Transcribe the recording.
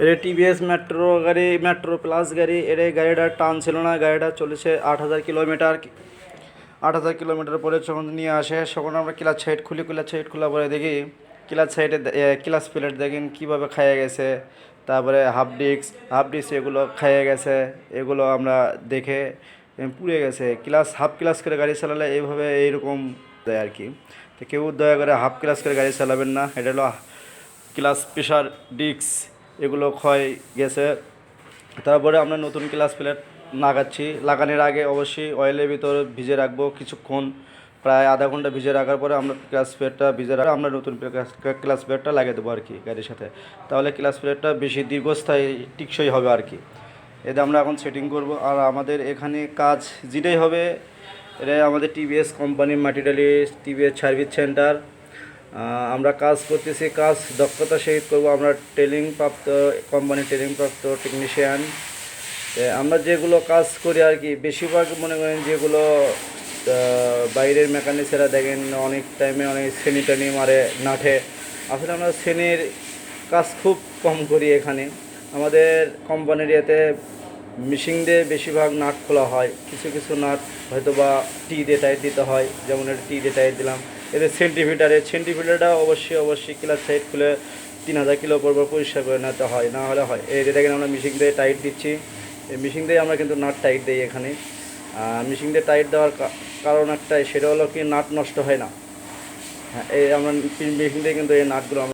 এটা TVS metro গাড়ি metro plus গাড়ি এই গাড়িটার টান ছিল না, গাড়িটা চলেছে আট হাজার কিলোমিটার। আট হাজার কিলোমিটার পরে যখন নিয়ে আসে, তখন আমরা ক্লাস সাইড খুলি ক্লাচ সাইড খোলা পরে দেখি ক্লাচ সাইডে ক্লাস প্লেট দেখেন কীভাবে খাইয়ে গেছে। তারপরে হাফ ডিস্ক হাফ ডিস্ক এগুলো খাইয়ে গেছে, এগুলো আমরা দেখে পুড়ে গেছে। ক্লাস হাফ ক্লাস করে গাড়ি চালালে এইভাবে এইরকম দেয় আর কি। তো কেউ দয়া করে হাফ ক্লাস করে গাড়ি চালাবেন না, এটা হলো ক্লাস প্রেশার ডিস্ক এগুলো ক্ষয় গেছে। তারপরে আমরা নতুন ক্লাস প্লেট লাগাচ্ছি। লাগানোর আগে অবশ্যই অয়েলের ভিতর ভিজে রাখব কিছুক্ষণ। প্রায় আধা ঘণ্টা ভিজে রাখার পরে আমরা ক্লাস প্লেটটা ভিজে রাখা আমরা নতুন ক্লাস প্লেটটা লাগিয়ে দেবো আর কি গাড়ির সাথে। তাহলে ক্লাস প্লেটটা বেশি দীর্ঘস্থায়ী, টিকসই হবে আর কি এতে আমরা এখন সেটিং করব। আর আমাদের এখানে কাজ যেটাই হবে এটা আমাদের টিভিএস কোম্পানির মাটিডালি টিভিএস সার্ভিস সেন্টার আমরা কাজ করতেছি, কাজ দক্ষতা সহিত করব। আমরা ট্রেনিং প্রাপ্ত কোম্পানি ট্রেনিং প্রাপ্ত টেকনিশিয়ান আমরা যেগুলো কাজ করি আর কি, বেশিরভাগ মনে করেন যেগুলো বাইরের মেকানিক্সেরা দেখেন, অনেক টাইমে অনেক শ্রেণি টেনি মারে নাঠে আসলে আমরা শ্রেণির কাজ খুব কম করি এখানে। আমাদের কোম্পানির ইয়েতে মেশিন দিয়ে বেশিরভাগ নাট খোলা হয়। কিছু কিছু নাট হয়তো বা টি দিয়ে টাইট দিতে হয়, যেমন এটা টি দিয়ে টাইট দিলাম। এদের সেন্টিমিটারে সেন্টিমিটারটা অবশ্যই অবশ্যই ক্লাস সাইড খুলে তিন হাজার কিলো পর পর পরিষ্কার করে নিতে হয়, না হলে হয়। এই যে দেখেন আমরা মেশিন দিয়ে টাইট দিচ্ছি। এই মেশিন দিয়ে আমরা কিন্তু নাট টাইট দিই এখানে। মেশিন দিয়ে টাইট দেওয়ার কারণ একটাই, সেটা হলো কি নাট নষ্ট হয় না। হ্যাঁ এই আমরা মেশিন দিয়ে কিন্তু এই নাটগুলো